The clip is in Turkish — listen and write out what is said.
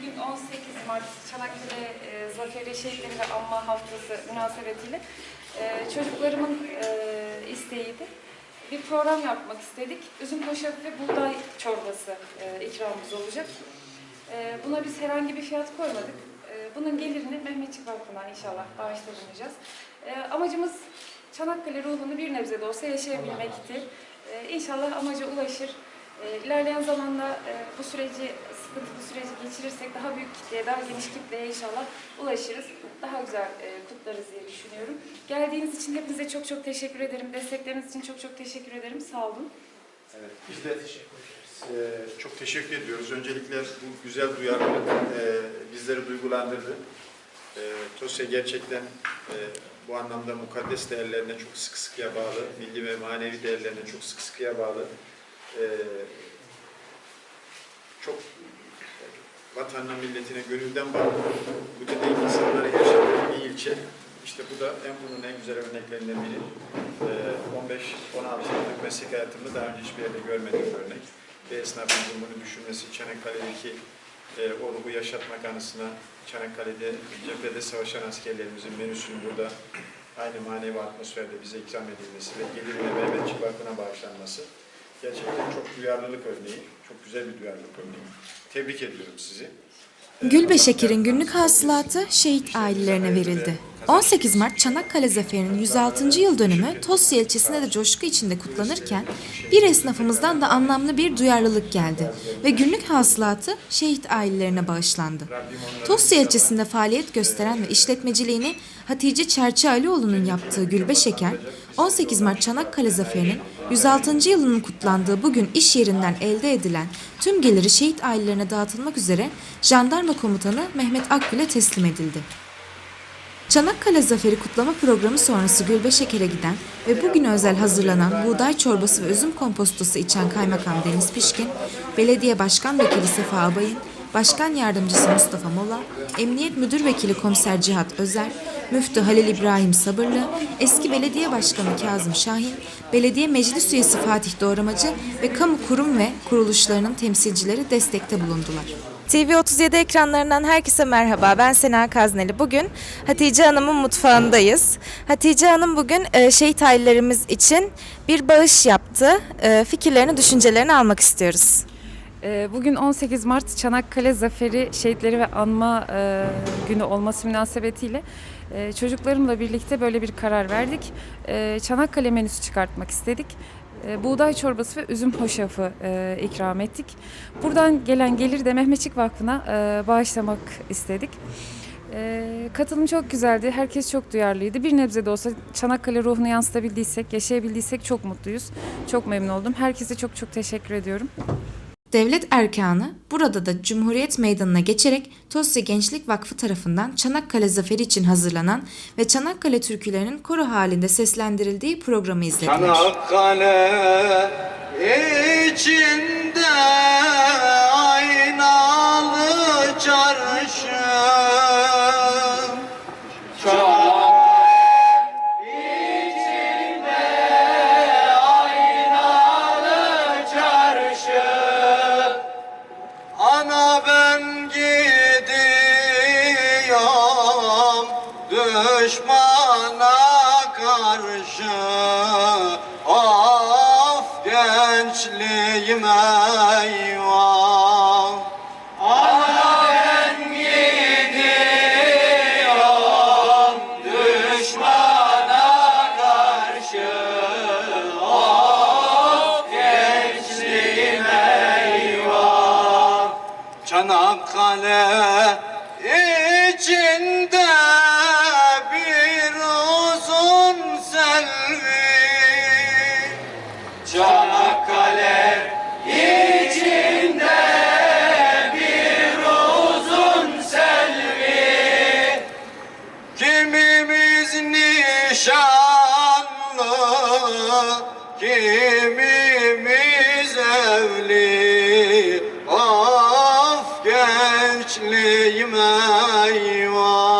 bugün 18 Mart Çanakkale e, Zaferi Şehitleri ve Anma Haftası münasebetiyle e, çocuklarımın e, isteğiydi. Bir program yapmak istedik. Üzüm hoşafı ve buğday çorbası e, ikramımız olacak. E, buna biz herhangi bir fiyat koymadık. E, bunun gelirini Mehmetçik Vakfı'na inşallah bağışta bulunacağız. E, amacımız Çanakkale ruhunu bir nebze de olsa yaşayabilmekti. E, inşallah amaca ulaşır. E, ilerleyen zamanda e, bu süreci, sıkıntılı süreci geçirirsek daha büyük kitleye, daha geniş kitleye inşallah ulaşırız. Daha güzel e, kutlarız diye düşünüyorum. Geldiğiniz için hepinize çok çok teşekkür ederim. Destekleriniz için çok çok teşekkür ederim. Sağ olun. Evet, biz de e, çok teşekkür ediyoruz. Öncelikle bu güzel duyarlılık e, bizleri duygulandırdı. E, TOSE gerçekten e, bu anlamda mukaddes değerlerine çok sıkı sıkıya bağlı, milli ve manevi değerlerine çok sıkı sıkıya bağlı. E, çok vatanına, milletine gönülden bağlı. Bu dediğim insanları yaşadığı bir ilçe. İşte bu da en bunun en güzel örneklerinden biri. Ee, 15-16 yıllık meslek hayatımda daha önce hiçbir yerde görmediğim örnek. Bir esnafımızın bunu düşünmesi, Çanakkale'deki e, o ruhu yaşatmak anısına, Çanakkale'de cephede savaşan askerlerimizin menüsünün burada aynı manevi atmosferde bize ikram edilmesi ve gelirine Mehmetçik Vakfı'na bağışlanması gerçekten çok duyarlılık örneği, çok güzel bir duyarlılık örneği. Tebrik ediyorum sizi. Ee, Gülbe Allah Şeker'in yardımcınız günlük hasılatı şehit ailelerine verildi. ve 18 Mart Çanakkale Zaferi'nin 106. yıl dönümü Tosya ilçesinde de coşku içinde kutlanırken bir esnafımızdan da anlamlı bir duyarlılık geldi ve günlük hasılatı şehit ailelerine bağışlandı. Tosya ilçesinde faaliyet gösteren ve işletmeciliğini Hatice Çerçealioğlu'nun yaptığı Gülbe Şeker, 18 Mart Çanakkale Zaferi'nin 106. yılının kutlandığı bugün iş yerinden elde edilen tüm geliri şehit ailelerine dağıtılmak üzere Jandarma Komutanı Mehmet Akgül'e teslim edildi. Çanakkale Zaferi kutlama programı sonrası Gülbe Şeker'e giden ve bugün özel hazırlanan buğday çorbası ve üzüm kompostosu içen Kaymakam Deniz Pişkin, Belediye Başkan Vekili Sefa Abayın, Başkan Yardımcısı Mustafa Mola, Emniyet Müdür Vekili Komiser Cihat Özer, Müftü Halil İbrahim Sabırlı, eski Belediye Başkanı Kazım Şahin, Belediye Meclis Üyesi Fatih Doğramacı ve kamu kurum ve kuruluşlarının temsilcileri destekte bulundular. TV37 ekranlarından herkese merhaba. Ben Sena Kazneli. Bugün Hatice Hanım'ın mutfağındayız. Hatice Hanım bugün e, şehit ailelerimiz için bir bağış yaptı. E, fikirlerini, düşüncelerini almak istiyoruz. Ee, Bugün 18 Mart Çanakkale Zaferi Şehitleri ve Anma e, Günü olması münasebetiyle e, çocuklarımla birlikte böyle bir karar verdik. E, Çanakkale menüsü çıkartmak istedik. Buğday çorbası ve üzüm hoşafı ikram ettik. Buradan gelen gelir de Mehmetçik Vakfı'na bağışlamak istedik. E, katılım çok güzeldi. Herkes çok duyarlıydı. Bir nebze de olsa Çanakkale ruhunu yansıtabildiysek, yaşayabildiysek çok mutluyuz. Çok memnun oldum. Herkese çok çok teşekkür ediyorum. Devlet erkanı burada da Cumhuriyet Meydanı'na geçerek Tosya Gençlik Vakfı tarafından Çanakkale Zaferi için hazırlanan ve Çanakkale türkülerinin koro halinde seslendirildiği programı izlediler. Çanakkale içinde düşmana karşı Of gençliğim eyvah. Ana ben gidiyorum düşmana karşı. Of gençliğim eyvah. Çanakkale içinde kimimiz evli? Of gençliğim eyvah